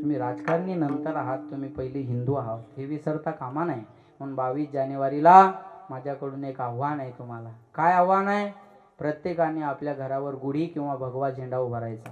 तुम्ही राजकारणी नंतर आहात तुम्ही पहिले हिंदू आहात. हे विसरता कामा नाही म्हणून बावीस जानेवारीला माझ्याकडून एक आव्हान आहे तुम्हाला. काय आव्हान आहे? प्रत्येकाने आपल्या घरावर गुढी किंवा भगवा झेंडा उभारायचा.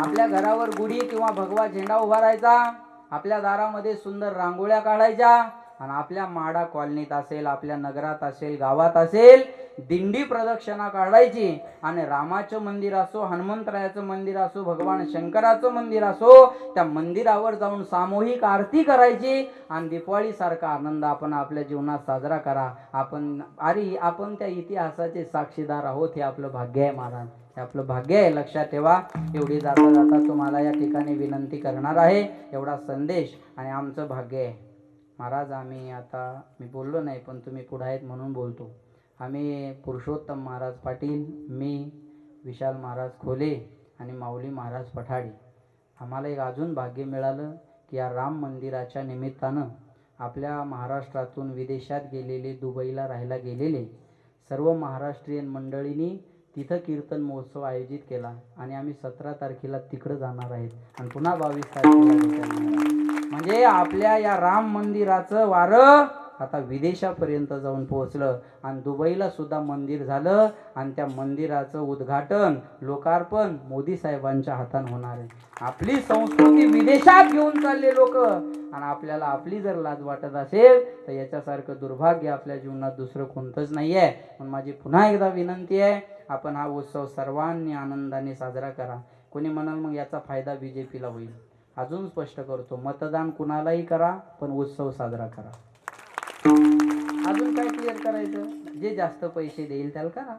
आपल्या घरावर गुढी किंवा भगवा झेंडा उभारायचा. आपल्या दारामध्ये सुंदर रांगोळ्या काढायच्या. आणि आपल्या माडा कॉलनीत असेल आपल्या नगरात असेल गावात असेल दिंडी प्रदक्षिणा काढायची आणि रामाचं मंदिर असो हनुमंतरायाचं मंदिर असो भगवान शंकराचं मंदिर असो त्या मंदिरावर जाऊन सामूहिक आरती करायची आणि दिपाळीसारखा आनंद आपण आपल्या जीवनात साजरा करा. आपण अरे आपण त्या इतिहासाचे साक्षीदार आहोत हे आपलं भाग्य आहे महाराज. हे आपलं भाग्य आहे लक्षात ठेवा. एवढी जाता जाता तुम्हाला या ठिकाणी विनंती करणार आहे. एवढा संदेश आणि आमचं भाग्य आहे. महाराज आम्ही आता मी बोललो नाही पण तुम्ही पुढे आहेत म्हणून बोलतो. आम्ही पुरुषोत्तम महाराज पाटील मी विशाल महाराज खोले आणि माऊली महाराज पठाडे आम्हाला एक अजून भाग्य मिळालं की या राम मंदिराच्या निमित्तानं आपल्या महाराष्ट्रातून विदेशात गेलेले दुबईला राहायला गेलेले सर्व महाराष्ट्रीयन मंडळींनी तिथं कीर्तन महोत्सव आयोजित केला आणि आम्ही सतरा तारखेला तिकडं जाणार आहेत. आणि पुन्हा बावीस तारखेला म्हणजे आपल्या या राम मंदिराचं वारं आता विदेशापर्यंत जाऊन पोहोचलं. आणि दुबईला सुद्धा मंदिर झालं आणि त्या मंदिराचं उद्घाटन लोकार्पण मोदी साहेबांच्या हातानं होणार आहे. आपली संस्कृती विदेशात घेऊन चालले लोक. आणि आपल्याला आपली जर लाज वाटत असेल तर याच्यासारखं दुर्भाग्य आपल्या जीवनात दुसरं कोणतंच नाही आहे पण माझी पुन्हा एकदा विनंती आहे आपण हा उत्सव सर्वांनी आनंदाने साजरा करा. कोणी म्हणाल मग याचा फायदा बी जे पीला होईल. अजून स्पष्ट करतो मतदान कुणालाही करा पण उत्सव साजरा करा. अजून काय क्लिअर करायचं? जे जास्त पैसे देईल त्याला करा.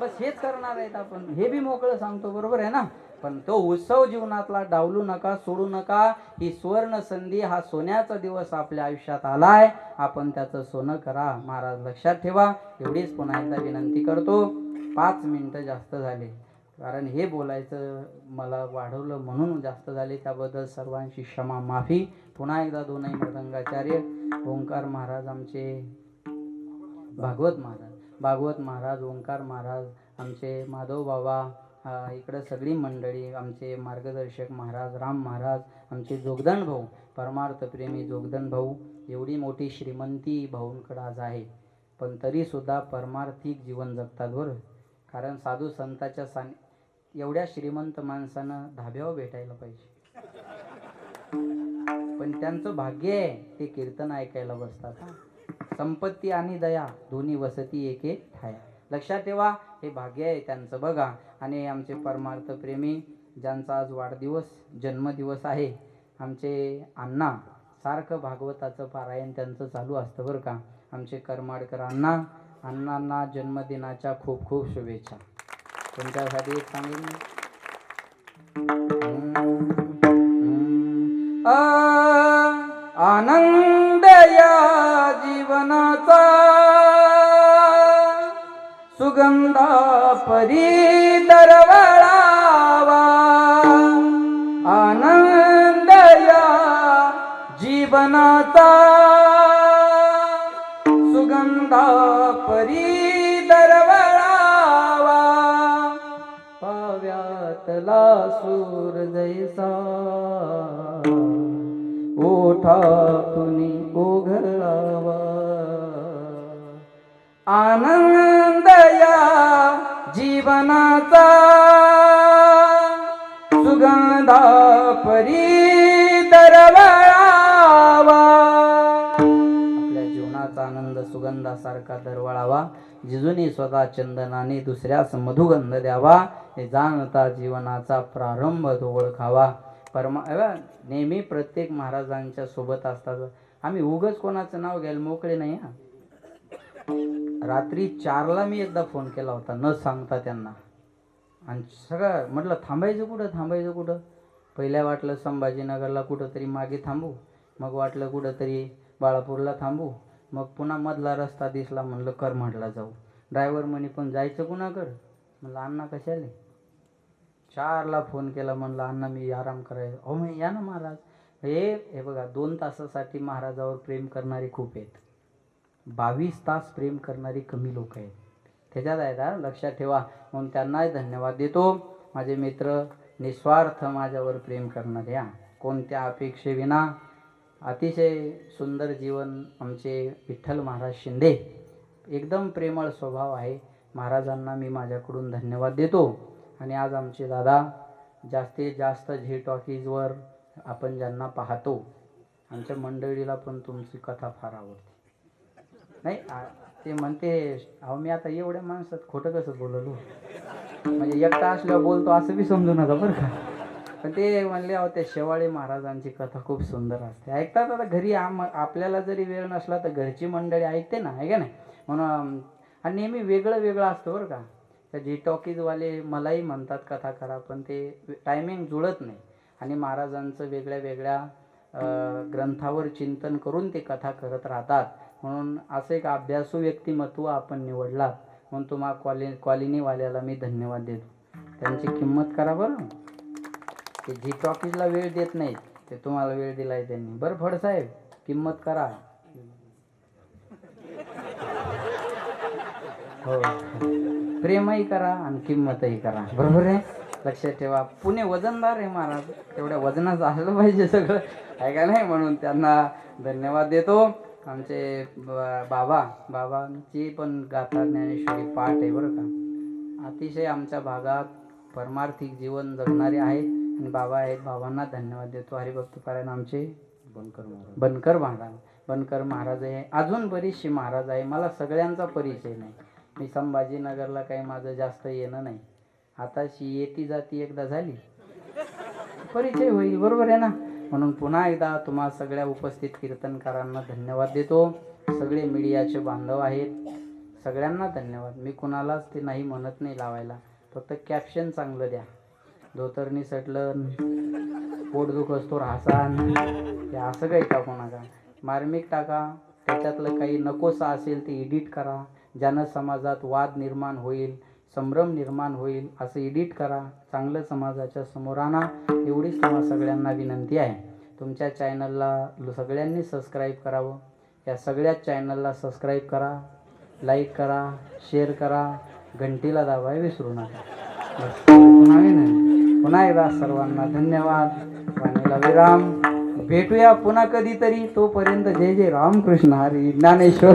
बस हेच करणार आहेत आपण. हे बी मोकळं सांगतो बरोबर आहे ना? पण तो उत्सव जीवनातला डावलू नका सोडू नका. ही सुवर्ण संधी हा सोन्याचा दिवस आपल्या आयुष्यात आलाय. आपण त्याचं सोनं करा. महाराज लक्षात ठेवा. एवढीच पुन्हा एकदा विनंती करतो. पाच मिनिटं जास्त झाले. कारण हे बोलायचं मला वाढवलं म्हणून जास्त झाले. त्याबद्दल सर्वांची क्षमा माफी. पुन्हा एकदा दोनही मृदंगाचार्य ओंकार महाराज आमचे भागवत महाराज भागवत महाराज ओंकार महाराज आमचे माधव बाबा इकडं सगळी मंडळी आमचे मार्गदर्शक महाराज राम महाराज आमचे जोगदान भाऊ परमार्थप्रेमी जोगदान भाऊ एवढी मोठी श्रीमंती भाऊंकडं आज आहे. पण तरीसुद्धा परमार्थिक जीवन जगतात बरं. कारण साधू संताच्या सान एवढ्या श्रीमंत माणसानं धाब्यावर भेटायला पाहिजे. पण त्यांचं भाग्य आहे ते कीर्तन ऐकायला बसतात. संपत्ती आणि दया दोन्ही वसती एक एक ठाया. लक्षात ठेवा हे भाग्य आहे त्यांचं बघा. आणि आमचे परमार्थ प्रेमी ज्यांचा आज वाढदिवस जन्मदिवस आहे आमचे अण्णा सारखं भागवताचं पारायण त्यांचं चालू असतं बरं का. आमचे करमाडकर अण्णा अण्णांना जन्मदिनाच्या खूप खूप शुभेच्छा. तुमच्यासाठी एक सांगेन. आनंद या जीवनाचा सुगंधा परी दरवळावा आनंद या जीवनाचा सुगंधा परी પાતલા સૂર જૈસા. ઓઠા તુની ઓઘળાવા આનંદ आनंद सुगंधासारखा दरवळावा. जिजुनी स्वतः चंदनाने दुसऱ्यास मधुगंध द्यावा. हे जाणता जीवनाचा प्रारंभ तो ओळखावा परमा नेहमी प्रत्येक महाराजांच्या सोबत असतात. आम्ही उगच कोणाचं नाव घ्यायला मोकळे नाही हा. रात्री चारला मी एकदा फोन केला होता न सांगता त्यांना. आणि सगळं म्हटलं थांबायचं कुठं? थांबायचं कुठं? पहिल्या वाटलं संभाजीनगरला कुठंतरी मागे थांबू. मग वाटलं कुठंतरी बाळापूरला थांबू. मग पुन्हा मधला रस्ता दिसला म्हणलं करमाडला जाऊ. ड्रायव्हर म्हणे पण जायचं कुणाकडं? म्हणलं अण्णा कशाले? चारला फोन केला म्हणलं अण्णा मी आराम करायचं हो मी या ना महाराज. हे हे बघा दोन तासासाठी महाराजावर प्रेम करणारे खूप आहेत. बावीस तास प्रेम करणारी कमी लोक आहेत. त्याच्यात आहेत हा लक्षात ठेवा. म्हणून त्यांनाही धन्यवाद देतो. माझे मित्र निस्वार्थ माझ्यावर प्रेम करणाऱ्या कोणत्या अपेक्षेविना अतिशय सुंदर जीवन आमचे विठ्ठल महाराज शिंदे. एकदम प्रेमळ स्वभाव आहे. महाराजांना मी माझ्याकडून धन्यवाद देतो. आणि आज आमचे दादा जास्तीत जास्त झी टॉकीजवर आपण ज्यांना पाहतो आमच्या मंडळीला पण तुमची कथा फार आवडते. नाही ते म्हणते अहो मी आता एवढ्या माणसात खोटं कसं बोललो? म्हणजे एकटा असल्यावर बोलतो असं बी समजू नका बरं का. पण ते म्हणले अहो त्या शेवाळे महाराजांची कथा खूप सुंदर असते. ऐकतात आता घरी आम आपल्याला जरी वेळ नसला तर घरची मंडळी ऐकते ना आहे का नाही? म्हणून आणि नेहमी वेगळं वेगळं असतं बरं का. त्या जी टॉकीजवाले मलाही म्हणतात कथा करा पण ते टायमिंग जुळत नाही. आणि महाराजांचं वेगळ्या वेगळ्या ग्रंथावर चिंतन करून ते कथा करत राहतात. म्हणून असं एक अभ्यासू व्यक्तिमत्व आपण निवडलात. म्हणून तुम्हा कॉलि कॉलनीवाल्याला मी धन्यवाद देतो. त्यांची किंमत करा बरं. ते जी टॉकीजला वेळ देत नाहीत. ते तुम्हाला वेळ दिलाय त्यांनी. बरं फडसाहेब किंमत करा. हो. प्रेमही करा आणि किंमतही करा. बरोबर आहे? लक्षात ठेवा. पुणे वजनदार आहे महाराज. तेवढ्या वजनाचं असलं पाहिजे सगळं. आहे का नाही? म्हणून त्यांना धन्यवाद देतो. आमचे बाबा बाबांची पण गाथा ज्ञानेश्वरी पाठ आहे बरं का. अतिशय आमच्या भागात परमार्थिक जीवन जगणारे आहेत. बाबा आहेत बाबांना धन्यवाद देतो. हरिभक्त पारायण आमचे बनकर महाराज. बनकर महाराज. बनकर महाराज आहे. अजून बरीचशी महाराज आहे. मला सगळ्यांचा परिचय नाही. मी संभाजीनगरला काही माझं जास्त येणं नाही. आताशी येती जाती एकदा झाली. परिचय होईल. बरोबर आहे ना? म्हणून पुन्हा एकदा तुम्हा सगळ्या उपस्थित कीर्तनकारांना धन्यवाद देतो. सगळे मीडियाचे बांधव आहेत. सगळ्यांना धन्यवाद. मी कुणालाच ते नाही म्हणत नाही लावायला. फक्त कॅप्शन चांगलं द्या. धोतरणी सटलं पोटदुख असतो राहसान हे असं काही टाकू नका. मार्मिक टाका. त्याच्यातलं काही नकोसं असेल ते एडिट करा. ज्यानं समाजात वाद निर्माण होईल संभ्रम निर्माण होईल असं एडिट करा. चांगलं समाजाच्या समोर आणा. एवढीच तुम्हाला सगळ्यांना विनंती आहे. तुमच्या चॅनलला सगळ्यांनी सबस्क्राईब करावं. या सगळ्याच चॅनलला सबस्क्राईब करा. लाईक करा. शेअर करा. घंटीला दाबाय विसरू नका. पुन्हा पुन्हा एकदा सर्वांना धन्यवाद. वाणीला विराम. भेटूया पुन्हा कधीतरी. तोपर्यंत जय जय रामकृष्ण. हरी ज्ञानेश्वर.